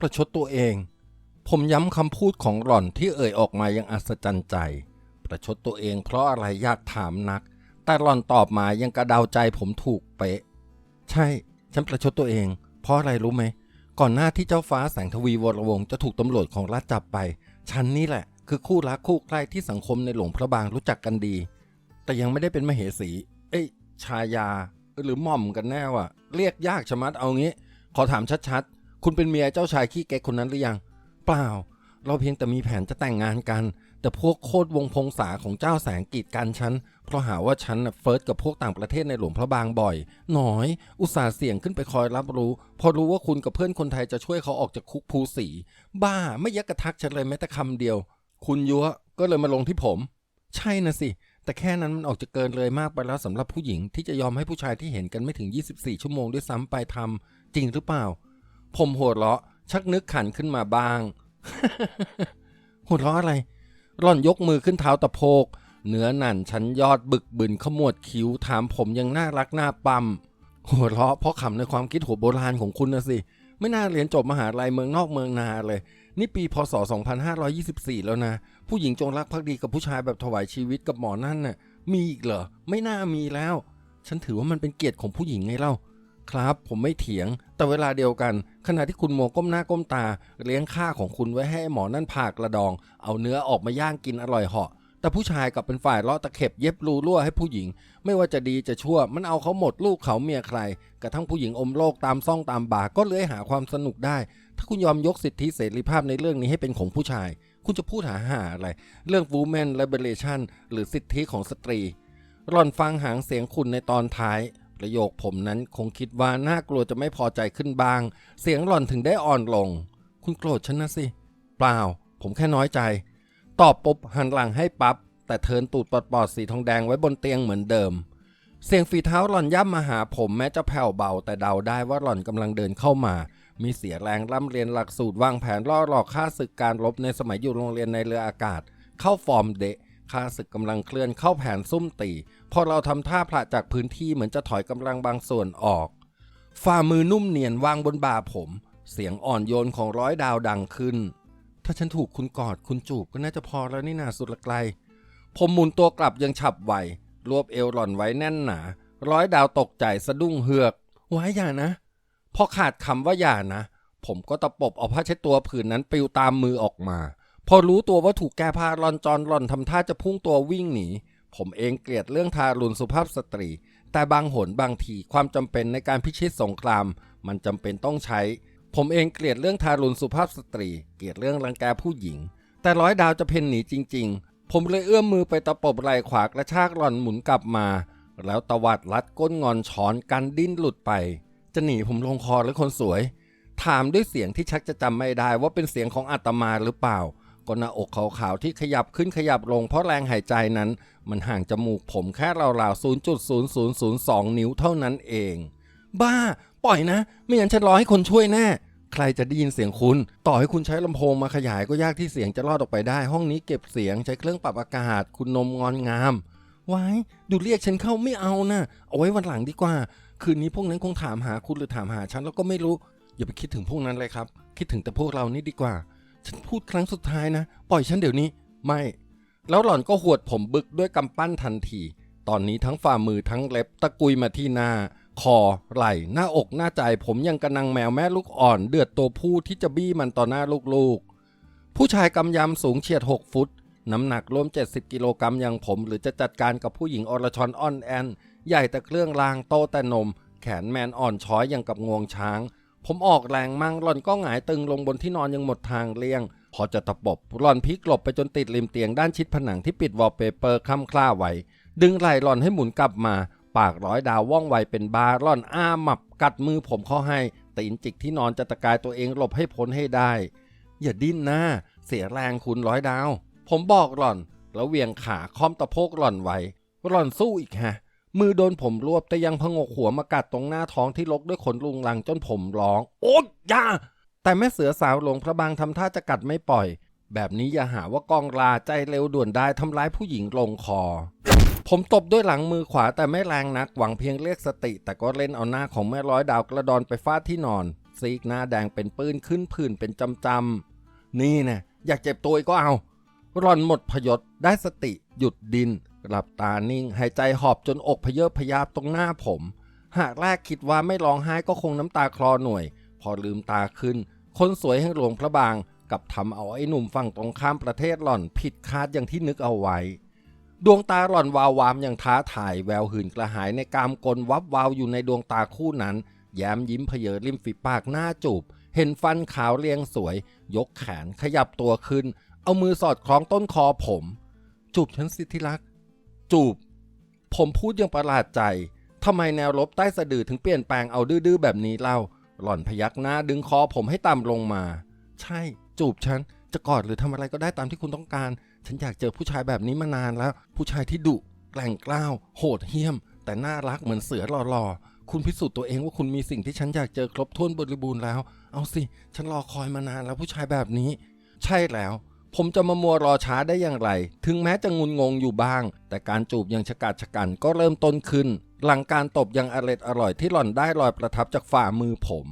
ประชดตัวเอง ผมย้ำคำพูดของหล่อนที่เอ่ยออกมายังอัศจรรย์ใจ ประชดตัวเองเพราะอะไรยากถามนัก แต่หล่อนตอบมายังกระเดาใจผมถูกเป๊ะ ใช่ ฉันประชดตัวเอง เพราะอะไรรู้ไหม ก่อนหน้าที่เจ้าฟ้าแสงทวีวรวงจะถูกตำรวจของรัฐจับไป ฉันนี่แหละ คือคู่รักคู่ใคร่ที่สังคมในหลวงพระบางรู้จักกันดี แต่ยังไม่ได้เป็นมเหสี เอ้ยชายาหรือหม่อมกันแน่วะเรียกยากชะมัดเอางี้ ขอถามชัดๆ คุณเป็นเมียเจ้าชายขี้เก๊กคนนั้นหรือยัง เปล่า เราเพียงแต่มีแผนจะแต่งงานกัน แต่พวกโคตรวงพงษาของเจ้าแสงกีดกันฉัน เพราะหาว่าฉันเฟิร์สกับพวกต่างประเทศในหลวงพระบางบ่อย หน่อย อุตส่าห์เสี่ยงขึ้นไปคอยรับรู้ พอรู้ว่าคุณกับเพื่อนคนไทยจะช่วยเขาออกจากคุกภูสี บ้าไม่ยักกระทักฉันเลยแม้แต่คำเดียว คุณยัวก็เลยมาลงที่ผม ใช่นะสิแต่แค่นั้นมันออกจะเกินเลยมากไปแล้วสำหรับผู้หญิงที่จะยอมให้ผู้ชายที่เห็นกันไม่ถึง 24 ชั่วโมงด้วยซ้ำไปทำจริงหรือเปล่า ผมหัวเราะ ชักนึกขันขึ้นมาบ้าง หัวเราะอะไร ร่อนยกมือขึ้นเท้าตะโพกเนื้อหนันชั้นยอดบึกบึนขมวดคิ้วถามผมยังน่ารักน่าปั๊มหัวเราะเพราะขำในความคิดหัวโบราณของคุณนะสิ ไม่น่าเรียนจบมหาลัยเมืองนอกเมืองนาเลย นี่ปีพศ 2524 แล้วนะ ผู้หญิงจงรักภักดีกับผู้ชายแบบถวายชีวิตกับหมอนั่นน่ะมีอีกเหรอ ไม่น่ามีแล้ว ฉันถือว่ามันเป็นเกียรติของผู้หญิงไงเล่า ครับ ผมไม่เถียง แต่เวลาเดียวกัน ขณะที่คุณโมก้มหน้าก้มตา เลี้ยงข้าของคุณไว้ให้หมอนั่นผ่ากระดอง เอาเนื้อออกมาย่างกินอร่อยเหาะ แต่ผู้ชายกลับเป็นฝ่ายเลาะตะเข็บเย็บรูรั่วให้ผู้หญิง ไม่ว่าจะดีจะชั่ว มันเอาเขาหมดลูกเขาเมียใคร กระทั่งผู้หญิงอมโลกตามซ่องตามบาก็เลื้อยหาความสนุกได้ ถ้าคุณยอมยกสิทธิเสรีภาพในเรื่องนี้ให้เป็นของผู้ชาย คุณจะพูดหาหาอะไร เรื่อง women liberation หรือสิทธิของสตรีหล่อนฟังหางเสียงคุณในตอนท้าย ประโยคผมนั้นคงคิดว่าน่ากลัวจะไม่พอใจขึ้นบ้าง เสียงหล่อนถึงได้อ่อนลง คุณโกรธฉันนะสิ เปล่า ผมแค่น้อยใจ ตอบปุ๊บหันหลังให้ปับ๊บแต่เทินตูดปอดๆสีทองแดงไว้บนเตียงเหมือนเดิม เสียงฝีเท้าหล่อนย่ำมาหาผมแม้จะแผ่วเบาแต่เดาได้ว่าหล่อนกำลังเดินเข้ามา มีเสียแรงร่ำเรียนหลักสูตรวางแผนล่อหลอกฆ่าศึกการรบในสมัยอยู่โรงเรียนในเรืออากาศ เข้าฟอร์มเดะ ข้าศึกกำลังเคลื่อนเข้าแผนซุ่มตีพอเราทำท่าพละจากพื้นที่เหมือนจะถอยกำลังบางส่วนออก ฝ่ามือนุ่มเนียนวางบนบ่าผม เสียงอ่อนโยนของร้อยดาวดังขึ้น ถ้าฉันถูกคุณกอดคุณจูบก็น่าจะพอแล้วนี่นาสุดละไกล ผมหมุนตัวกลับยังฉับไวรวบเอวหล่อนไว้แน่นหนา ร้อยดาวตกใจสะดุ้งเฮือกไว้อย่านะ พอขาดคำว่าอย่านะ ผมก็ตะปบเอาผ้าเช็ดตัวผืนนั้นปลิวตามมือออกมา พอรู้ตัวว่าถูกแก้ผ้าร่อนจอนหลอนทำท่าจะพุ่งตัววิ่งหนี ผมเองเกลียดเรื่องทารุณสุภาพสตรี แต่บางหนบางทีความจำเป็นในการพิชิตสงคราม มันจำเป็นต้องใช้ ผมเองเกลียดเรื่องทารุณสุภาพสตรี เกลียดเรื่องรังแกผู้หญิง แต่ร้อยดาวจะเพ่นหนีจริง ๆ ผมเลยเอื้อมมือไปตะปบไหล่ขวากระชากหลอนหมุนกลับมา แล้วตวัดรัดก้นงอนช้อนกันดิ้นหลุดไป จะหนีผมลงคอหรือคนสวย ถามด้วยเสียงที่ชักจะจำไม่ได้ว่าเป็นเสียงของอาตมาหรือเปล่า ก็หน้าอกขาวๆที่ขยับขึ้นขยับลงเพราะแรงหายใจนั้น มันห่างจมูกผมแค่ราวๆ 0.0002 นิ้วเท่านั้นเอง บ้า ปล่อยนะ ไม่งั้นฉันรอให้คนช่วยแน่ใครจะได้ยินเสียงคุณ ต่อให้คุณใช้ลำโพงมาขยายก็ยากที่เสียงจะรอดออกไปได้ ห้องนี้เก็บเสียงใช้เครื่องปรับอากาศ คุณนมงอนงามไว้ดูเรียกฉันเข้าไม่เอานะเอาไว้วันหลังดีกว่า คืนนี้พวกนั้นคงถามหาคุณหรือถามหาฉันแล้วก็ไม่รู้ อย่าไปคิดถึงพวกนั้นเลยครับ คิดถึงแต่พวกเรานี่ดีกว่า ฉันพูดครั้งสุดท้ายนะ ปล่อยฉันเดี๋ยวนี้ ไม่ แล้วหล่อนก็หวดผมบึกด้วยกำปั้นทันที ตอนนี้ทั้งฝ่ามือทั้งเล็บตะกุยมาที่หน้า คอ ไหล่ หน้าอกหน้าใจ ผมยังกระนังแมวแม่ลูกอ่อน เดือดตัวผู้ที่จะบี้มันต่อหน้าลูกๆ ผู้ชายกำยำสูงเฉียด 6 ฟุต น้ำหนักรวม 70 กิโลกรัมอย่างผม หรือจะจัดการกับผู้หญิงอรชรอ่อนแอน ใหญ่แต่เครื่องรางโตแต่นม แขนแมนอ่อนช้อยอย่างกับงวงช้าง ผมออกแรงมั่งหล่อนก็หงายตึงลงบนที่นอนยังหมดทางเลี่ยง พอจะตะปบหล่อนพลิกหลบไปจนติดริมเตียงด้านชิดผนังที่ปิดวอลเปเปอร์คล่ำคล้าไว้ดึงไหล่หล่อนให้หมุนกลับมา ปากร้อยดาวว่องไวเป็นบาหล่อนอ้าหมับกัดมือผมเข้าให้ตีนจิกที่นอนจะตะกายตัวเองหลบให้พ้นให้ได้ อย่าดิ้นนะเสียแรงคุณร้อยดาว ผมบอกหล่อน แล้วเหวียงขาค้อมตะโพกหล่อนไว้หล่อนสู้อีกฮะ มือโดนผมรวบแต่ยังพงกหัวมากัดตรงหน้าท้องที่ลกด้วยขนลุงลังจนผมร้อง โอ๊ยอย่าแต่แม่เสือสาวหลวงพระบางทำท่าจะกัดไม่ปล่อย แบบนี้อย่าหาว่ากองลาใจเร็วด่วนได้ทำร้ายผู้หญิงลงคอ ผมตบด้วยหลังมือขวาแต่ไม่แรงนักหวังเพียงเรียกสติ แต่ก็เล่นเอาหน้าของแม่ร้อยดาวกระดอนไปฟาดที่นอน ซีกหน้าแดงเป็นปื้นขึ้นผื่นเป็นจำจำนี่นะอยากเจ็บตัวก็เอาร่อนหมดพยศได้สติ หยุดดิน หลับตานิ่ง หายใจหอบจนอกพเยอะพยาบตรงหน้าผม หากแรกคิดว่าไม่ร้องไห้ก็คงน้ำตาคลอหน่วย พอลืมตาขึ้น คนสวยแห่งหลวงพระบางกับทำเอาไอ้หนุ่มฝั่งตรงข้ามประเทศหล่อนผิดคาดอย่างที่นึกเอาไว้ ดวงตาหล่อนวาววามอย่างท้าถ่ายแววหื่นกระหายในกามกลวับวาวอยู่ในดวงตาคู่นั้น แย้มยิ้มเพเยอริมฝีปากหน้าจูบ เห็นฟันขาวเรียงสวย ยกแขนขยับตัวขึ้น เอามือสอดคล้องต้นคอผม จูบฉันสิที่รัก จูบ ผมพูดย่างประหลาดใจทำไมแนวลบใต้สะดือถึงเปลี่ยนแปลงเอาดื้อๆแบบนี้เล่า หล่อนพยักหน้าดึงคอผมให้ต่ำลงมา ใช่ จูบฉัน จะกอดหรือทำอะไรก็ได้ตามที่คุณต้องการ ฉันอยากเจอผู้ชายแบบนี้มานานแล้ว ผู้ชายที่ดุแกล่งกล้าว โหดเหี้ยม แต่น่ารักเหมือนเสือหล่อๆ คุณพิสูจน์ตัวเองว่าคุณมีสิ่งที่ฉันอยากเจอครบถ้วนบริบูรณ์แล้ว เอาสิ ฉันรอคอยมานานแล้วผู้ชายแบบนี้ ใช่แล้ว ผมจะมามัวรอช้าได้อย่างไร ถึงแม้จะงุนงงอยู่บ้าง แต่การจูบย่างฉกาจฉกันก็เริ่มต้นขึ้น หลังการตบย่างอร็ดอร่อยที่หล่อนได้รอยประทับจากฝ่ามือผม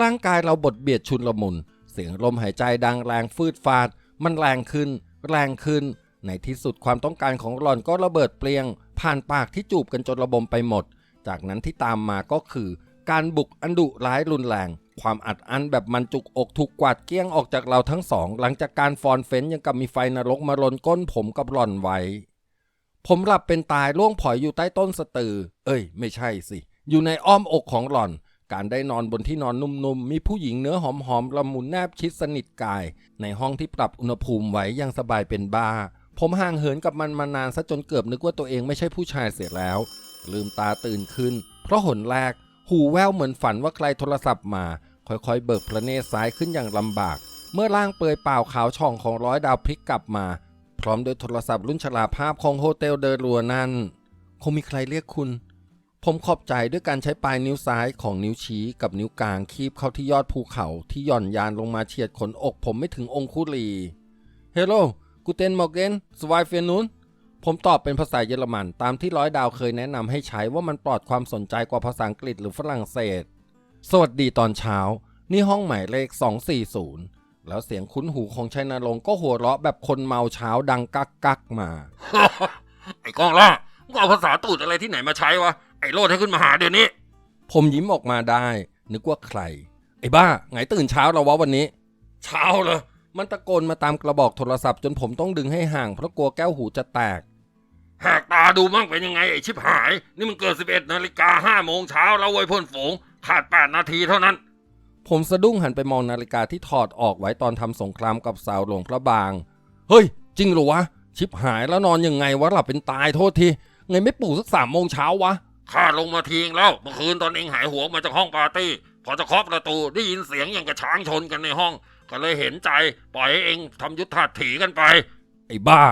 ร่างกายเราบดเบียดชุนละมุน เสียงลมหายใจดังแรงฟืดฟาด มันแรงขึ้น แรงขึ้น ในที่สุดความต้องการของหล่อนก็ระเบิดเปลียง ผ่านปากที่จูบกันจนระบมไปหมด จากนั้นที่ตามมาก็คือ การบุกอันดุร้ายรุนแรง ความอัดอั้นแบบมันจุกอกถูกกวาดเกลี้ยงออกจากเราทั้งสอง หลังจากการฟอนเฟ้นยังกับมีไฟนรกมาลนก้นผมกับหล่อนไว้ ผมหลับเป็นตายล่วงผอยอยู่ใต้ต้นสตือ เอ้ย ไม่ใช่สิ อยู่ในอ้อมอกของหล่อน การได้นอนบนที่นอนนุ่มๆ มีผู้หญิงเนื้อหอมๆละมุนแนบชิดสนิทกาย ในห้องที่ปรับอุณหภูมิไว้ยังสบายเป็นบ้า ผมห่างเหินกับมันมานานซะจนเกือบนึกว่าตัวเองไม่ใช่ผู้ชายเสียแล้ว ลืมตาตื่นขึ้น เพราะหนแรกหูแว่วเหมือนฝันว่าใครโทรศัพท์มา ค่อยๆ เบิกพระเนตรซ้ายขึ้นอย่างลำบาก เมื่อร่างเปลือยเปล่าขาวช่องของร้อยดาวพลิกกลับมา พร้อมด้วยโทรศัพท์รุ่นฉลาภาพของโฮเทลเดอรัวนั่นคงมีใครเรียกคุณ ผมขอบใจด้วยการใช้ปลายนิ้วซ้ายของนิ้วชี้กับนิ้วกลางคีบเข้าที่ยอดภูเขาที่หย่อนยานลงมาเฉียดขนอกผมไม่ถึงองคุลีเฮลโลกูเตนมอร์เกนสวายเฟนุนผมตอบเป็นภาษาเยอรมันตามที่ร้อยดาวเคยแนะนำให้ใช้ว่ามันปลอดความสนใจกว่าภาษาอังกฤษหรือฝรั่งเศส สวัสดีตอนเช้า นี่ห้องหมายเลข 240 แล้วเสียงคุ้นหูของชัยนรงค์ก็หัวเราะแบบคนเมาเช้าดังกักกักๆมา ไอ้กองล่ามึงเอาภาษาตูดอะไรที่ไหนมาใช้วะ ไอ้โลดให้ขึ้นมาหาเดี๋ยวนี้ ผมยิ้มออกมาได้ นึกว่าใคร ไอ้บ้า ไงตื่นเช้าเราวะวันนี้ เช้าเลยมันตะโกนมาตามกระบอกโทรศัพท์จนผมต้องดึงให้ห่างเพราะกลัวแก้วหูจะแตก แหกตาดูมั่งเป็นยังไงไอ้ชิบหาย นี่มันเกิด 11นาฬิกาห้าโมงเช้าแล้วเว้ยเพื่อนฝูง ขาด8นาทีเท่านั้น ผมสะดุ้งหันไปมองนาฬิกาที่ถอดออกไว้ตอนทำสงครามกับสาวหลวงพระบาง เฮ้ย จริงเหรอวะ ชิบหายแล้วนอนยังไงวะหลับเป็นตายโทษที ไงไม่ปลุกสักสามโมงเช้าวะ ข้าลงมาทิ้งแล้วเมื่อคืนตอนเองหายหัวมาจากห้องปาร์ตี้ พอจะเคาะประตูได้ยินเสียงอย่างกระช้างชนกันในห้อง ก็เลยเห็นใจ ปล่อยให้เองทำยุทธาถีกันไป ไอ้บ้า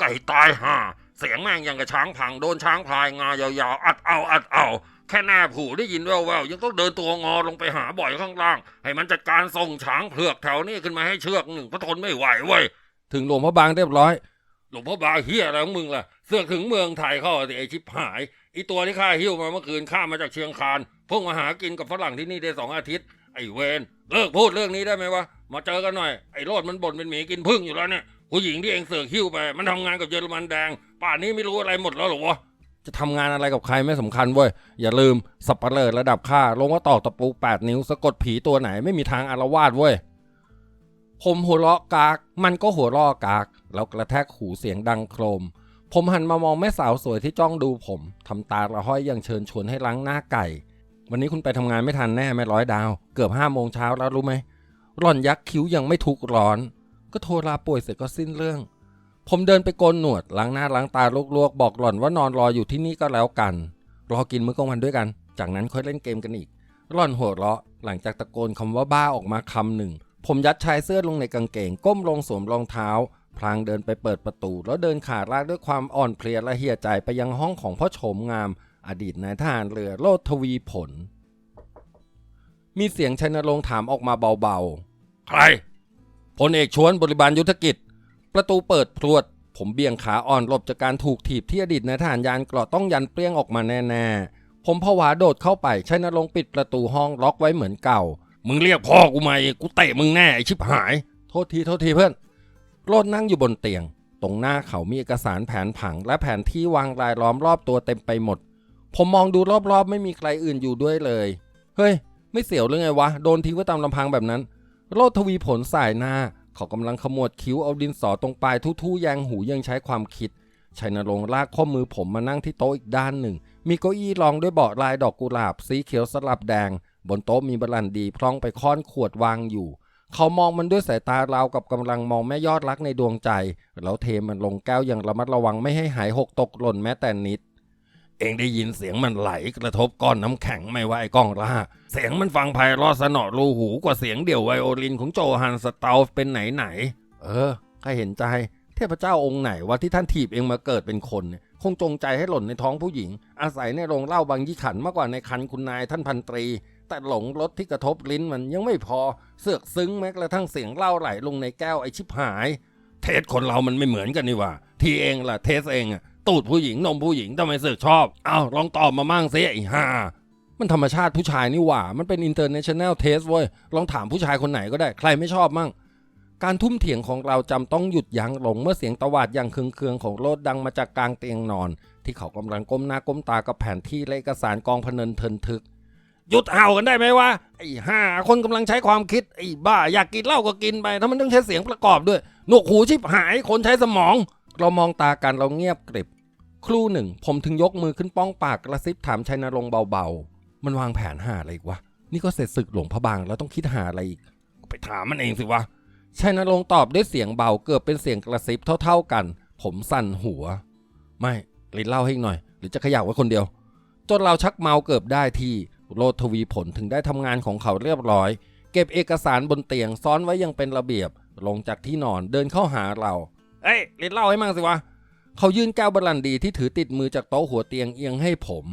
ไก่ตายห่าเสียงแม่งอย่างกับช้างพังโดนช้างพลายงายาวๆอัดเอาอัดเอา แค่แนบหูได้ยินแววๆยังต้องเดินตัวงอลงไปหาบ่อยข้างล่าง ให้มันจัดการส่งช้างเผือกแถวนี้ขึ้นมาให้เชือกหนึ่งเพราะทนไม่ไหวเว้ยถึงหลวงพระบางเรียบร้อย หลวงพ่อบาเฮียอะไรของมึงล่ะ เสือกถึงเมืองไทยเข้าสิไอชิบหายอีตัวที่ข้าหิ้วมาเมื่อคืนข้ามาจากเชียงคานเพิ่งมาหากินกับฝรั่งที่นี่ได้สองอาทิตย์ไอเวนเลิกพูดเรื่องนี้ได้ไหมวะมาเจอกันหน่อยไอโรดมันบ่นเป็นหมีกินพึ่งอยู่แล้วเนี่ยผู้หญิงที่เองเสือกหิ้วไป มันทำงานกับเยอรมันแดง ป่านนี้ไม่รู้อะไรหมดแล้วเหรอวะ จะทำงานอะไรกับใครไม่สำคัญเว้ย อย่าลืมสับปะเลอระดับข้าลงว่าตอกตะปูแปดนิ้วสะกดผีตัวไหนไม่มีทางอารวาสเว้ย ผมหัวเราะกาก มันก็หัวเราะกาก แล้วกระแทกหูเสียงดังโครม ผมหันมามองแม่สาวสวยที่จ้องดูผมทำตาละห้อยอย่างเชิญชวนให้ล้างหน้าไก่ วันนี้คุณไปทำงานไม่ทันแน่แม่ร้อยดาว เกือบห้าโมงเช้าแล้วรู้ไหมร่อนยักษ์คิ้วยังไม่ทุกร้อน ก็โทรลาป่วยเสร็จก็สิ้นเรื่อง ผมเดินไปโกนหนวดล้างหน้าล้างตาลวกๆ บอกหล่อนว่านอนรออยู่ที่นี่ก็แล้วกัน รอกินมื้อกลางวันด้วยกัน จากนั้นค่อยเล่นเกมกันอีกหล่อนหัวเราะ หลังจากตะโกนคำว่าบ้าออกมาคำหนึ่ง ผมยัดชายเสื้อลงในกางเกง ก้มลงสวมรองเท้า พลางเดินไปเปิดประตู แล้วเดินขาลากด้วยความอ่อนเพลียและเหี่ยใจไปยังห้องของพ่อโฉมงาม อดีตนายทหารเรือโลดทวีผล มีเสียงชัยนรงค์ถามออกมาเบาๆ ใครพลเอกชวนบริบาลยุทธกิจ ประตูเปิดพรวด ผมเบี่ยงขาอ่อนหลบจากการถูกถีบที่อดีตนายทหารยานเกราะต้องยันเปรี้ยงออกมาแน่ๆ ผมผวาโดดเข้าไปใชัยนรงปิดประตูห้องล็อกไว้เหมือนเก่า มึงเรียกพ่อกูมาอีกกูเตะมึงแน่ไอชิบหาย โทษทีโทษทีเพื่อนโลดนั่งอยู่บนเตียง ตรงหน้าเขามีเอกสารแผนผังและแผนที่วางรายล้อมรอบตัวเต็มไปหมด ผมมองดูรอบๆ ไม่มีใครอื่นอยู่ด้วยเลย เฮ้ย ไม่เสียวหรือไงวะ โดนทิ้งไว้ตามลำพังแบบนั้นโลดทวีผลสายหน้า เขากำลังขมวดคิ้วเอาดินสอตรงปลายทู่ๆแยงหูยังใช้ความคิดชัยนรงค์ลากข้อมือผมมานั่งที่โต๊ะอีกด้านหนึ่ง มีเก้าอี้รองด้วยเบาะลายดอกกุหลาบสีเขียวสลับแดง บนโต๊ะมีบรันดีพร้องไปค้อนขวดวางอยู่ เขามองมันด้วยสายตาราวกับกำลังมองแม่ยอดรักในดวงใจ แล้วเทมันลงแก้วอย่างระมัดระวังไม่ให้หายหกตกหล่นแม้แต่นิด เองได้ยินเสียงมันไหลกระทบก้อนน้ำแข็งไม่ว่าไอ้ก้องล่าเสียงมันฟังไพเราะสนอรูหูกว่าเสียงเดี่ยวไวโอลินของโจฮันสเตาฟเป็นไหนไหน เออข้าเห็นใจ เทพเจ้าองค์ไหนว่าที่ท่านถีบเองมาเกิดเป็นคนเนี่ยคงจงใจให้หล่นในท้องผู้หญิง อาศัยในโรงเหล้าบางยี่ขันมากกว่าในคันคุณนายท่านพันตรี แต่หลงรสที่กระทบลิ้นมันยังไม่พอเสือกซึ้งแม้กระทั่งเสียงเหล้าไหลลงในแก้วไอชิบหาย เทสคนเรามันไม่เหมือนกันนี่ว่า ทีเองล่ะเทสเองอะ ตูดผู้หญิงนมผู้หญิงทำไมเสือกชอบ เอ้าลองตอบมามั่งสิไอ้ห่ามันธรรมชาติผู้ชายนี่หว่า มันเป็น international taste เว้ย ลองถามผู้ชายคนไหนก็ได้ ใครไม่ชอบมั่ง การทุ่มเถียงของเราจำต้องหยุดยั้งลง เมื่อเสียงตวาดอย่างเคืองๆของโลดดังมาจากกลางเตียงนอน ที่เขากำลังก้มหน้าก้มตากับแผนที่และเอกสารกองพเนินเทินทึก หยุดเห่ากันได้ไหมวะ ไอ้ห่าคนกำลังใช้ความคิด ไอ้บ้า อยากกินเหล้าก็กินไปถ้ามันต้องใช้เสียงประกอบด้วย หนวกหูชิบหาย คนใช้สมอง เรามองตากันเราเงียบกริบ ครู่หนึ่ง ผมถึงยกมือขึ้นป้องปากกระซิบถามชัยนรงค์เบาๆ มันวางแผนหาอะไรอีกวะ นี่ก็เสร็จศึกหลวงพระบางแล้วต้องคิดหาอะไรอีก ไปถามมันเองสิวะชัยนรงค์ตอบด้วยเสียงเบาเกือบเป็นเสียงกระซิบเท่า ๆกัน ผมสั่นหัว ไม่ลิ้นเล่าให้หน่อย หรือจะขยักไว้คนเดียว จนเราชักเมาเกือบได้ที่โลดทวีผลถึงได้ทำงานของเขาเรียบร้อย เก็บเอกสารบนเตียงซ้อนไว้อยังเป็นระเบียบ ลงจากที่นอนเดินเข้าหาเรา เอ้ยลิ้นเล่าให้มั่งสิวะ เขายื่นแก้วบรันดีที่ถือติดมือจากโต๊ะหัวเตียงเอียงให้ผม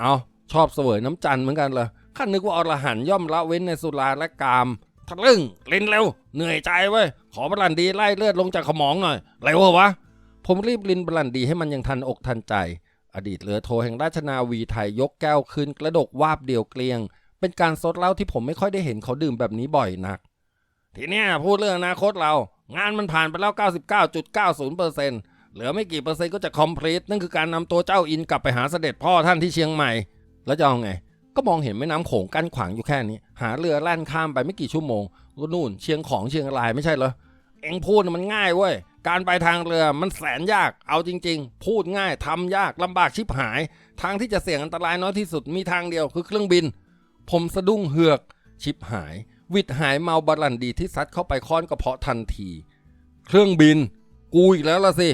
เอาชอบเสวยน้ำจันท์เหมือนกันเหรอข้านึกว่าอรหันย่อมละเว้นในสุราและกามทะลึ่งลินเร็ว เหนื่อยใจเว้ย ขอบรันดีไล่เลือดลงจากขมองหน่อยเร็วเหรอวะ ผมรีบลินบรันดีให้มันยังทันอกทันใจ อดีตเรือโทแห่งราชนาวีไทยยกแก้วขึ้นกระดกวาบเดียวเกลียง เป็นการซดเหล้าที่ผมไม่ค่อยได้เห็นเขาดื่มแบบนี้บ่อยนัก ทีเนี้ยพูดเรื่องอนาคตเรา งานมันผ่านไปแล้ว 99.90%เหลือไม่กี่เปอร์เซ็นต์ก็จะคอมพลีทนั่นคือการนำตัวเจ้าอินกลับไปหาเสด็จพ่อท่านที่เชียงใหม่ แล้วจะเอาไง ก็มองเห็นแม่น้ำโขงกั้นขวางอยู่แค่นี้ หาเรือแล่นข้ามไปไม่กี่ชั่วโมงก็นู่นเชียงของเชียงรายไม่ใช่เหรอเอ็งพูดมันง่ายเว้ยการไปทางเรือมันแสนยาก เอาจริง ๆ พูดง่ายทำยากลำบากชิบหาย ทางที่จะเสี่ยงอันตรายน้อยที่สุดมีทางเดียวคือเครื่องบิน ผมสะดุ้งเหือก ชิบหาย วิดหายเมาบาลันดีที่ซัดเข้าไปค้อนกระเพาะทันที เครื่องบิน กูอีกแล้วล่ะสิ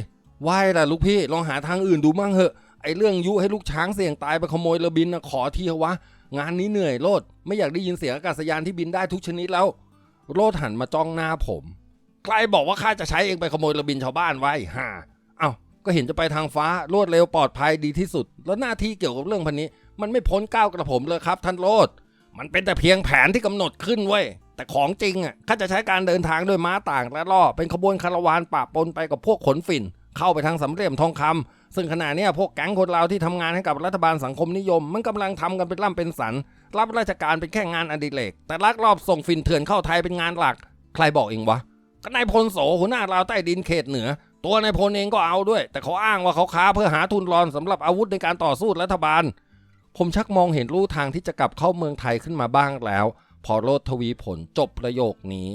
ว่ายล่ะลูกพี่ลองหาทางอื่นดูมั่งเหอะไอเรื่องยุให้ลูกช้างเสี่ยงตายไปขโมยเรือบินนะขอทีเถอะวะ งานนี้เหนื่อยโลด ไม่อยากได้ยินเสียงอากาศยานที่บินได้ทุกชนิดแล้ว โลดหันมาจ้องหน้าผมใครบอกว่าข้าจะใช้เองไปขโมยเรือบินชาวบ้านไว้ฮ่าเอา้าก็เห็นจะไปทางฟ้ารวดเร็วปลอดภัยดีที่สุด แล้วหน้าที่เกี่ยวกับเรื่องพันนี้ มันไม่พ้นก้าวกระผมเลยครับท่านโลด มันเป็นแต่เพียงแผนที่กำหนดขึ้นเว้ยแต่ของจริงอะข้าจะใช้การเดินทางด้วยม้าต่างและล่อเป็นขบวนคาราวานปะปนไปกับพวกขนฝิ่น เข้าไปทางสำเหลี่ยมทองคำซึ่งขณะเนี้ยพวกแก๊งคนลาวที่ทำงานให้กับรัฐบาลสังคมนิยม มันกำลังทำกันเป็นล่ำเป็นสัน รับราชการเป็นแค่งานอดิเรกแต่ลักลอบส่งฝิ่นเถื่อนเข้าไทยเป็นงานหลัก ใครบอกเองวะก็นายพลโสหัวหน้าลาวใต้ดินเขตเหนือ ตัวนายพลเองก็เอาด้วย แต่เขาอ้างว่าเขาค้าเพื่อหาทุนรอนสำหรับอาวุธในการต่อสู้รัฐบาล ผมชักมองเห็นลู่ทางที่จะกลับเข้าเมืองไทยขึ้นมาบ้างแล้ว พอโลดทวีผลจบประโยคนี้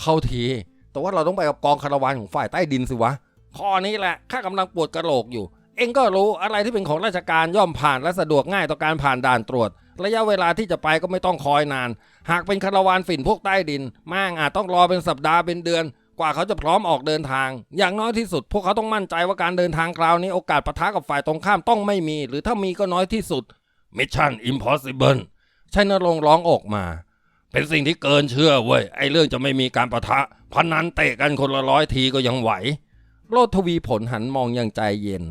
เข้าที แต่ว่าเราต้องไปกับกองคาราวานของฝ่ายใต้ดินสิวะ ข้อนี้แหละข้ากำลังปวดกระโหลกอยู่ เองก็รู้อะไรที่เป็นของราชการย่อมผ่านและสะดวกง่ายต่อการผ่านด่านตรวจ ระยะเวลาที่จะไปก็ไม่ต้องคอยนาน หากเป็นคาราวานฝิ่นพวกใต้ดินม่างอาจต้องรอเป็นสัปดาห์เป็นเดือน กว่าเขาจะพร้อมออกเดินทาง อย่างน้อยที่สุด พวกเขาต้องมั่นใจว่าการเดินทางคราวนี้โอกาสปะทะกับฝ่ายตรงข้ามต้องไม่มี หรือถ้ามีก็น้อยที่สุด Mission Impossible ชัยนรงค์ร้องออกมา เป็นสิ่งที่เกินเชื่อเว้ยไอ้เรื่องจะไม่มีการปะทะพนันเตะกันคนละร้อยทีก็ยังไหว โลดทวีผลหันมองอย่างใจเย็น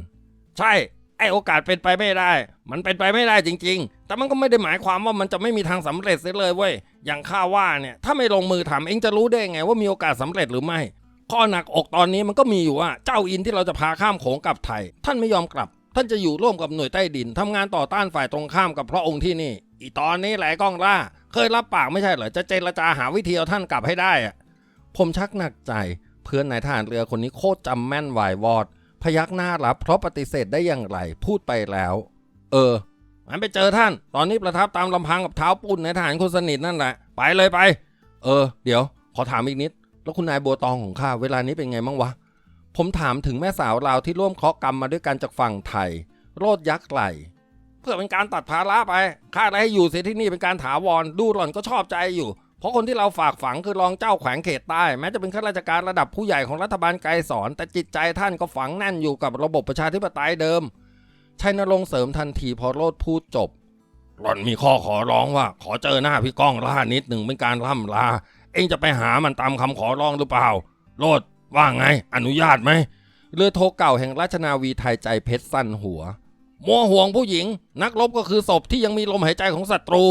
ใช่ ไอโอกาสเป็นไปไม่ได้ มันเป็นไปไม่ได้จริง ๆ แต่มันก็ไม่ได้หมายความว่ามันจะไม่มีทางสำเร็จเสียเลยเว้ย อย่างข้าว่าเนี่ยถ้าไม่ลงมือทำเองจะรู้ได้ไงว่ามีโอกาสสำเร็จหรือไม่ ข้อหนักอกตอนนี้มันก็มีอยู่ว่าเจ้าอินที่เราจะพาข้ามโขงกลับไทย ท่านไม่ยอมกลับ ท่านจะอยู่ร่วมกับหน่วยใต้ดินทำงานต่อต้านฝ่ายตรงข้ามกับพระองค์ที่นี่ อีตอนนี้แหละก้องล่า เคยรับปากไม่ใช่เหรอจะเจรจาหาวิธีเอาท่านกลับให้ได้อะผมชักหนักใจ เพื่อนนายทหารเรือคนนี้โคตรจำแม่นวายวอด พยักหน้ารับเพราะปฏิเสธได้อย่างไรพูดไปแล้ว เออมันไปเจอท่าน ตอนนี้ประทับตามลำพังกับเท้าปุ่นในทหารคนสนิทนั่นแหละ ไปเลยไป เออ เดี๋ยว ขอถามอีกนิด แล้วคุณนายบัวตองของข้าเวลานี้เป็นไงบ้างวะ ผมถามถึงแม่สาวลาวที่ร่วมเคาะกรรมมาด้วยกันจากฝั่งไทย โรดยักษ์ไหลเพื่อเป็นการตัดภาระไป ข้าได้ให้อยู่เสียที่นี่เป็นการถาวร ดูหล่อนก็ชอบใจอยู่ ราะคนที่เราฝากฝังคือรองเจ้าแขวงเขตใต้ แม้จะเป็นข้าราชการระดับผู้ใหญ่ของรัฐบาลไกลสอน แต่จิตใจท่านก็ฝังแน่นอยู่กับระบบประชาธิปไตยเดิมชัยนรงค์เสริมทันทีพอโรดพูดจบ หล่อนมีข้อขอร้องว่า ขอเจอหน้าพี่ก้องล่านิดหนึ่งเป็นการล่ำลา เองจะไปหามันตามคำขอร้องหรือเปล่า โรดว่าไง อนุญาตไหมเรือโทเก่าแห่งราชนาวีไทยใจเพชรสั้นหัว มัวห่วงผู้หญิง นักรบก็คือศพที่ยังมีลมหายใจของศัตรู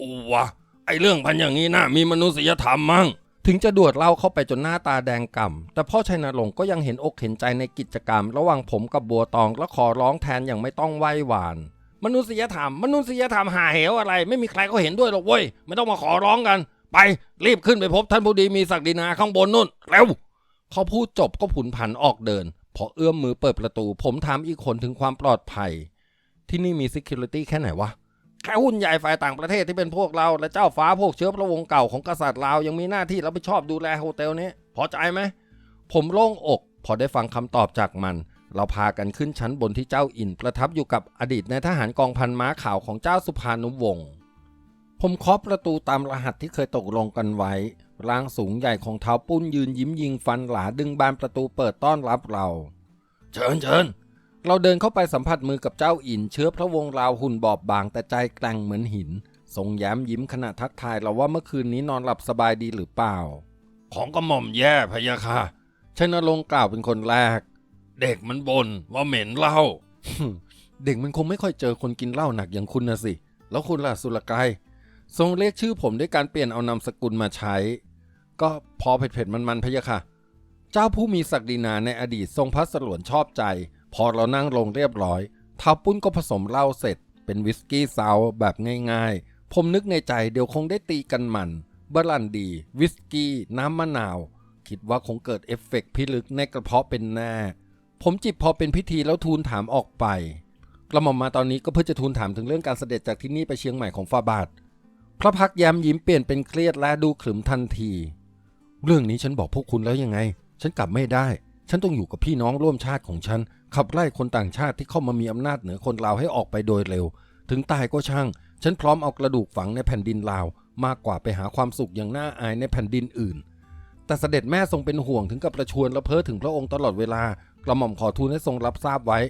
อูวะ ไอเรื่องพันอย่างนี้นะมีมนุษยธรรมมั้งถึงจะดวดเล่าเข้าไปจนหน้าตาแดงก่ำแต่พ่อชัยนรงค์ก็ยังเห็นอกเห็นใจในกิจกรรม ระหว่างผมกับบัวตองและขอร้องแทนอย่างไม่ต้องไหว้หวาน มนุษยธรรม มนุษยธรรมหาเหวอะไร ไม่มีใครก็เห็นด้วยหรอกเว้ยไม่ต้องมาขอร้องกัน ไปรีบขึ้นไปพบท่านผู้ดีมีศักดินาข้างบนนู่นเร็วเขาพูดจบก็ผุนผันออกเดิน พอเอื้อมมือเปิดประตู ผมถามอีกคนถึงความปลอดภัย ที่นี่มี Security แค่ไหนวะ แค่หุ้นใหญ่ฝ่ายต่างประเทศที่เป็นพวกเรา และเจ้าฟ้าพวกเชื้อพระวงศ์เก่าของกษัตริย์ลาวยังมีหน้าที่รับผิดชอบดูแลโฮเทลนี้ พอใจไหม ผมโล่งอก พอได้ฟังคำตอบจากมัน เราพากันขึ้นชั้นบนที่เจ้าอินประทับอยู่กับอดีตนายทหารกองพันม้าขาวของเจ้าสุภานุวงศ์ผมเคาะประตูตามรหัสที่เคยตกลงกันไว้ ร่างสูงใหญ่ของเท้าปุ้นยืนยิ้มยิงฟันหลาดึงบานประตูเปิดต้อนรับเรา เชิญเชิญ เราเดินเข้าไปสัมผัสมือกับเจ้าอิน เชื้อพระวงศ์ลาวหุ่นบอบบางแต่ใจแกร่งเหมือนหิน ทรงแย้มยิ้มขณะทักทายเราว่าเมื่อคืนนี้นอนหลับสบายดีหรือเปล่า ของกระหม่อมแย่พะยะค่ะชนรงค์กล่าวเป็นคนแรก เด็กมันบน่นว่าเหม็นเหล้าเด็กมันคงไม่ค่อยเจอคนกินเหล้าหนักอย่างคุณนะสิ แล้วคุณล่ะสุรกายทรงเรียกชื่อผมด้วยการเปลี่ยนเอานามสกุลมาใช้ ก็พอเผ็ดๆมันๆพะยะค่ะ เจ้าผู้มีศักดินาในอดีตทรงพระสลวนชอบใจ พอเรานั่งลงเรียบร้อยท้าปุ้นก็ผสมเหล้าเสร็จ เป็นวิสกี้ซาวแบบง่ายๆ ผมนึกในใจเดี๋ยวคงได้ตีกันมันบรันดี วิสกี้ น้ำมะนาว คิดว่าคงเกิดเอฟเฟกต์พิลึกในกระเพาะเป็นแน่ผมจิบพอเป็นพิธีแล้วทูลถามออกไป กระหม่อมมาตอนนี้ก็เพื่อจะทูลถามถึงเรื่องการเสด็จจากที่นี่ไปเชียงใหม่ของฟาบาทพระพักย้ำยิ้มเปลี่ยนเป็นเครียดและดูขรึมทันที เรื่องนี้ฉันบอกพวกคุณแล้วยังไง ฉันกลับไม่ได้ ฉันต้องอยู่กับพี่น้องร่วมชาติของฉัน ขับไล่คนต่างชาติที่เข้ามามีอำนาจเหนือคนลาวให้ออกไปโดยเร็ว ถึงตายก็ช่าง ฉันพร้อมเอากระดูกฝังในแผ่นดินลาว มากกว่าไปหาความสุขอย่างน่าอายในแผ่นดินอื่น แต่เสด็จแม่ทรงเป็นห่วงถึงกับประชวรและเพ้อถึงพระองค์ตลอดเวลากระหม่อมขอทูลให้ทรงรับทราบไว้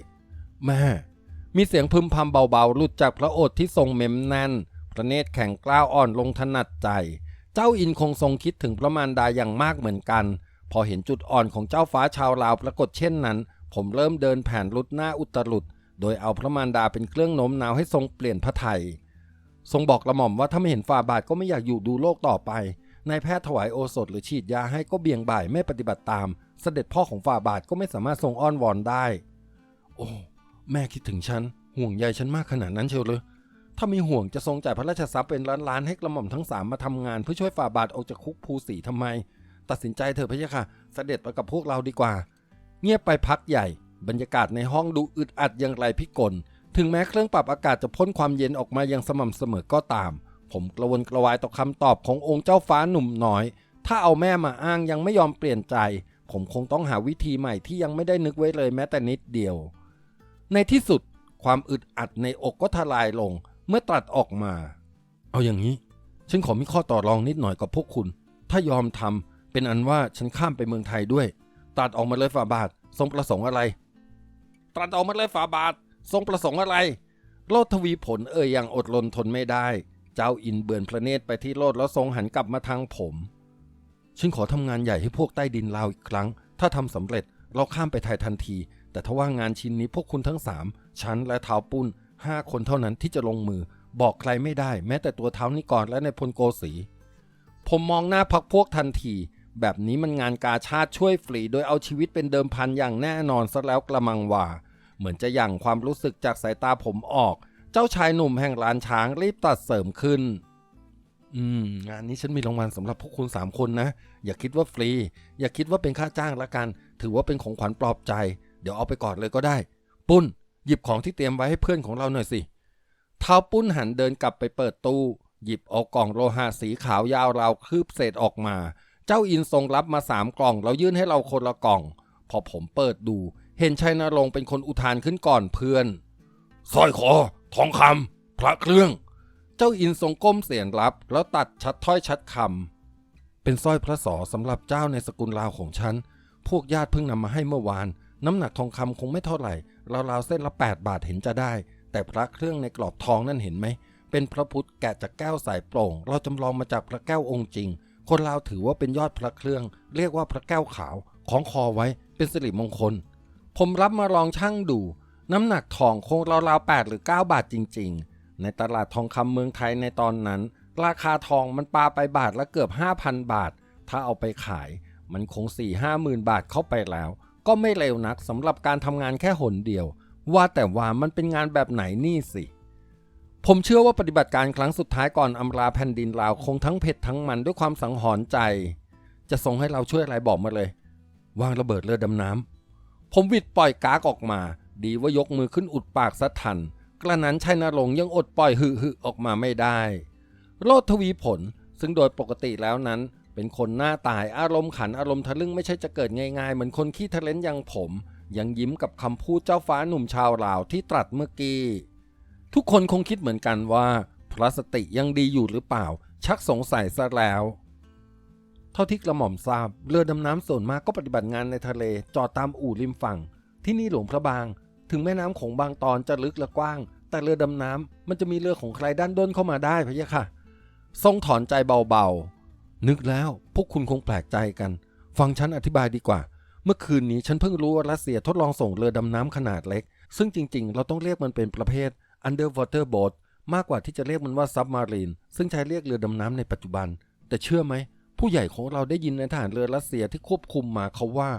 แม่ มีเสียงพึมพำเบาๆหลุดจากพระโอษฐ์ที่ทรงเม็มแน่นพระเนตรแข็งกล้าวอ่อนลงถนัดใจ เจ้าอินคงทรงคิดถึงพระมารดาอย่างมากเหมือนกัน พอเห็นจุดอ่อนของเจ้าฟ้าชาวลาวปรากฏเช่นนั้น ผมเริ่มเดินแผนรุดหน้าอุตรุดโดยเอาพระมารดาเป็นเครื่องโน้มน้าวให้ทรงเปลี่ยนพระไทย ทรงบอกกระหม่อมว่าถ้าไม่เห็นฝ่าบาทก็ไม่อยากอยู่ดูโลกต่อไป นายแพทย์ถวายโอสถหรือฉีดยาให้ก็เบี่ยงบ่ายไม่ปฏิบัติตาม เสด็จพ่อของฝ่าบาทก็ไม่สามารถทรงอ้อนวอนได้ โอ้แม่คิดถึงฉันห่วงใยฉันมากขนาดนั้นเชียวเลยถ้ามีห่วงจะทรงจ่ายพระราชทรัพย์เป็นล้านๆให้กระหม่อมทั้งสามมาทำงานเพื่อช่วยฝ่าบาทออกจากคุกภูสีทำไม ตัดสินใจเถอะพะยะค่ะ เสด็จไปกับพวกเราดีกว่า เงียบไปพักใหญ่ บรรยากาศในห้องดูอึดอัดอย่างไรพิกล ถึงแม้เครื่องปรับอากาศจะพ่นความเย็นออกมาอย่างสม่ำเสมอก็ตาม ผมกระวนกระวายต่อคำตอบขององค์เจ้าฟ้าหนุ่มน้อย ถ้าเอาแม่มาอ้างยังไม่ยอมเปลี่ยนใจ ผมคงต้องหาวิธีใหม่ที่ยังไม่ได้นึกไว้เลยแม้แต่นิดเดียว ในที่สุดความอึดอัดในอกก็ทลายลง เมื่อตรัสออกมา เอาอย่างนี้ ฉันขอมีข้อต่อรองนิดหน่อยกับพวกคุณ ถ้ายอมทำเป็นอันว่าฉันข้ามไปเมืองไทยด้วย ตรัสออกมาเลยฝ่าบาท ทรงประสงค์อะไร ตรัสออกมาเลยฝ่าบาท ทรงประสงค์อะไร โลดทวีผลเอ่ยอย่างอดรนทนไม่ได้ เจ้าอินเบือนพระเนตรไปที่โลดแล้วทรงหันกลับมาทางผม ฉันขอทำงานใหญ่ให้พวกใต้ดินลาวอีกครั้ง ถ้าทำสำเร็จเราข้ามไปไทยทันที แต่ถ้าว่างานชิ้นนี้พวกคุณทั้งสามฉันและเท้าปุ้นห้าคนเท่านั้นที่จะลงมือ บอกใครไม่ได้ แม้แต่ตัวเท้านิกรและในพลโกสีผมมองหน้าพักพวกทันที แบบนี้มันงานกาชาติช่วยฟรี โดยเอาชีวิตเป็นเดิมพันอย่างแน่นอนซะแล้วกระมังว่าเหมือนจะหยั่งความรู้สึกจากสายตาผมออก เจ้าชายหนุ่มแห่งร้านช้างรีบตัดเสริมขึ้น อืม งานนี้ฉันมีรางวัลสำหรับพวกคุณสามคนนะ อย่าคิดว่าฟรี อย่าคิดว่าเป็นค่าจ้างละกัน ถือว่าเป็นของขวัญปลอบใจ เดี๋ยวเอาไปก่อนเลยก็ได้ ปุ้น หยิบของที่เตรียมไว้ให้เพื่อนของเราหน่อยสิเท้าปุ้นหันเดินกลับไปเปิดตู้ หยิบเอากล่องโลหะสีขาวยาวราวคืบเศษออกมา เจ้าอินทรงรับมาสามกล่อง แล้วยื่นให้เราคนละกล่อง พอผมเปิดดู เห็นชัยนรงค์เป็นคนอุทานขึ้นก่อนเพื่อนสร้อยคอ ทองคำพระเครื่อง เจ้าอินทรงก้มเสียงรับ แล้วตัดชัดถ้อยชัดคำเป็นสร้อยพระสอสำหรับเจ้าในสกุลลาวของฉัน พวกญาติเพิ่งนำมาให้เมื่อวาน น้ำหนักทองคำคงไม่เท่าไหร่ราวๆเส้นละ 8 บาทเห็นจะได้ แต่พระเครื่องในกรอบทองนั่นเห็นไหมเป็นพระพุทธแกะจากแก้วสายโปร่ง เราจำลองมาจากพระแก้วองค์จริง คนลาวถือว่าเป็นยอดพระเครื่อง เรียกว่าพระแก้วขาวของคอไว้เป็นสิริมงคล ผมรับมาลองชั่งดู น้ำหนักทองคงราวๆ8หรือ 9 บาทจริง ๆ ในตลาดทองคำเมืองไทยในตอนนั้น ราคาทองมันปาไปบาทละเกือบ 5,000 บาท ถ้าเอาไปขาย มันคง 4 5หมื่นบาทเข้าไปแล้ว ก็ไม่เลวนักสำหรับการทำงานแค่หนเดียว ว่าแต่ว่ามันเป็นงานแบบไหนนี่สิ ผมเชื่อว่าปฏิบัติการครั้งสุดท้ายก่อนอำลาแผ่นดินลาวคงทั้งเผ็ดทั้งมันด้วยความสังหรณ์ใจ จะส่งให้เราช่วยอะไรบอกมาเลย วางระเบิดเรือดำน้ำผมวิดปล่อยกากออกมา ดีว่ายกมือขึ้นอุดปากซะทัน กระนั้นชัยนรงยังอดปล่อยหึหึออกมาไม่ได้โลดทวีผลซึ่งโดยปกติแล้วนั้น เป็นคนหน้าตายอารมณ์ขันอารมณ์ทะลึ่งไม่ใช่จะเกิดง่ายๆ เหมือนคนขี้ทะเลนอย่างผม ยังยิ้มกับคำพูดเจ้าฟ้าหนุ่มชาวลาวที่ตรัสเมื่อกี้ ทุกคนคงคิดเหมือนกันว่าพระสติยังดีอยู่หรือเปล่า ชักสงสัยซะแล้ว เท่าที่กระหม่อมทราบเรือดำน้ำส่วนมากก็ปฏิบัติงานในทะเลจอดตามอู่ริมฝั่ง ที่นี่หลวงพระบาง ถึงแม่น้ำของบางตอนจะลึกและกว้าง แต่เรือดำน้ำมันจะมีเรือของใครด้านด้นเข้ามาได้พะยะค่ะ ทรงถอนใจเบาๆนึกแล้วพวกคุณคงแปลกใจกัน ฟังฉันอธิบายดีกว่า เมื่อคืนนี้ฉันเพิ่งรู้ว่ารัสเซียทดลองส่งเรือดำน้ำขนาดเล็ก ซึ่งจริง ๆ เราต้องเรียกมันเป็นประเภท underwater boat มากกว่าที่จะเรียกมันว่า submarine ซึ่งใช้เรียกเรือดำน้ำในปัจจุบัน แต่เชื่อไหม ผู้ใหญ่ของเราได้ยินในทหารเรือรัสเซียที่ควบคุมมาเขาว่า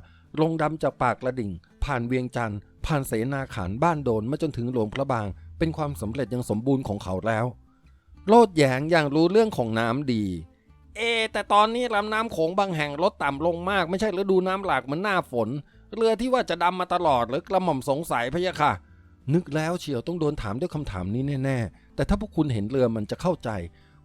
ลงดำจากปากกระดิ่ง ผ่านเวียงจันทร์ผ่านเสนาขานบ้านโดนมาจนถึงหลวงพระบาง เป็นความสำเร็จอย่างสมบูรณ์ของเขาแล้ว โลดแยงอย่างรู้เรื่องของน้ำดีเอ แต่ตอนนี้ลำน้ำโขงบางแห่งลดต่ำลงมาก ไม่ใช่ฤดูน้ำหลากเหมือนหน้าฝน เรือที่ว่าจะดำมาตลอดหรือกระหม่อมสงสัยพะยะค่ะ นึกแล้วเชียวต้องโดนถามด้วยคำถามนี้แน่ๆ แต่ถ้าพวกคุณเห็นเรือมันจะเข้าใจ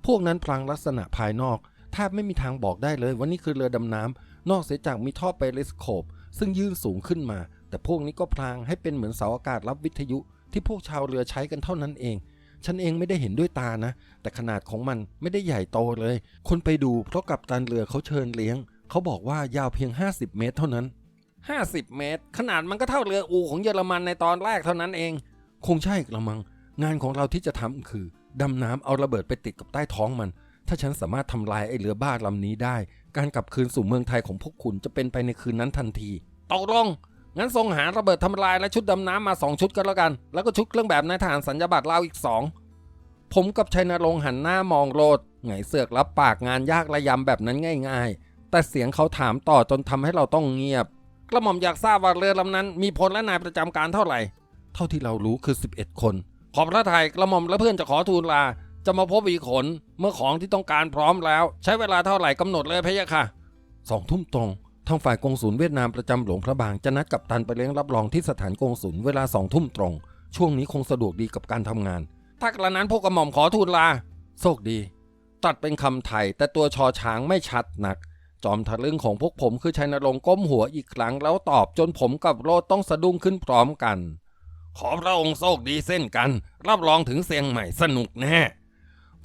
พวกนั้นพลางลักษณะภายนอกแทบไม่มีทางบอกได้เลยว่านี่คือเรือดำน้ำนอกเสียจากมีท่อเปริสโคปซึ่งยื่นสูงขึ้นมา แต่พวกนี้ก็พลางให้เป็นเหมือนเสาอากาศรับวิทยุ ที่พวกชาวเรือใช้กันเท่านั้นเอง ฉันเองไม่ได้เห็นด้วยตานะ แต่ขนาดของมันไม่ได้ใหญ่โตเลย คนไปดูเพราะกับตันเรือเขาเชิญเลี้ยง เขาบอกว่ายาวเพียง 50 เมตรเท่านั้น 50 เมตร ขนาดมันก็เท่าเรืออูของเยอรมันในตอนแรกเท่านั้นเอง คงใช่กระมัง งานของเราที่จะทำคือดำน้ำเอาระเบิดไปติดกับใต้ท้องมัน ถ้าฉันสามารถทำลายไอ้เรือบ้าลำนี้ได้ การกลับคืนสู่เมืองไทยของพวกคุณจะเป็นไปในคืนนั้นทันทีตกลงงั้นส่งหาระเบิดทำลายและชุดดำน้ำมาสองชุดก็แล้วกัน แล้วก็ชุดเครื่องแบบนายทหารสัญญาบัตรลาวอีกสองผมกับชัยนรงค์หันหน้ามองโรดไงเสือกรับปากงานยากระยำแบบนั้นง่าย ๆ แต่เสียงเขาถามต่อจนทำให้เราต้องเงียบ กระหม่อมอยากทราบว่าเรือลำนั้น มีพลและนายประจำการเท่าไหร่ เท่าที่เรารู้คือ 11 คน ขอบพระทัยกระหม่อมและเพื่อนจะขอทูลลา จะมาพบอีกขนเมื่อของที่ต้องการพร้อมแล้ว ใช้เวลาเท่าไหร่กำหนดเลยพะยะค่ะสองทุ่มตรงทางฝ่ายกองศูนย์เวียดนามประจำหลวงพระบางจะนัดกับตันไปเลี้ยงรับรองที่สถานกองศูนย์เวลาสองทุ่มตรง ช่วงนี้คงสะดวกดีกับการทำงาน ถ้ากระนั้นพวกกระหม่อมขอทูลลาโชคดี ตัดเป็นคำไทยแต่ตัวชอช้างไม่ชัดนัก จอมทะลึ่งของพวกผมคือชัยนรงค์ก้มหัวอีกครั้งแล้วตอบจนผมกับโรดต้องสะดุ้งขึ้นพร้อมกัน ขอพระองค์โชคดีเส้นกัน รับรองถึงเสียงใหม่สนุกแน่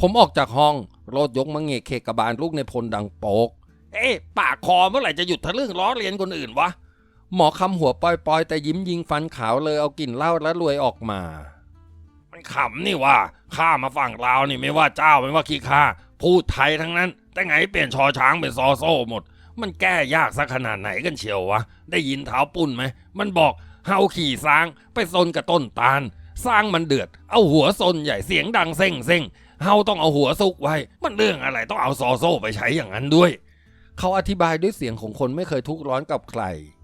ผมออกจากห้องโรดยกมังเงกเคกบาลลูกในพลดังโปก เอ๊ะปากคอเมื่อไหร่จะหยุดทะลึ่งล้อเลียนคนอื่นวะ หมอคำหัวปอยๆ แต่ยิ้มยิงฟันขาวเลยเอากลิ่นเหล้าและรวยออกมามันขำนี่ว่าข้ามาฝั่งลาวนี่ไม่ว่าเจ้าไม่ว่าขี้ข้า พูดไทยทั้งนั้น แต่ไงเปลี่ยนชอช้างเป็นซอโซ่หมด มันแก้ยากสักขนาดไหนกันเชียววะ ได้ยินเท้าปุ่นไหม มันบอกเฮาขี่สร้างไปซนกับต้นตาล สร้างมันเดือด เอาหัวซนใหญ่เสียงดังเซ็งเซ็งเฮาต้องเอาหัวซุกไว้ มันเรื่องอะไรต้องเอาซอโซ่ไปใช้อย่างนั้นด้วย เขาอธิบายด้วยเสียงของคนไม่เคยทุกข์ร้อนกับใคร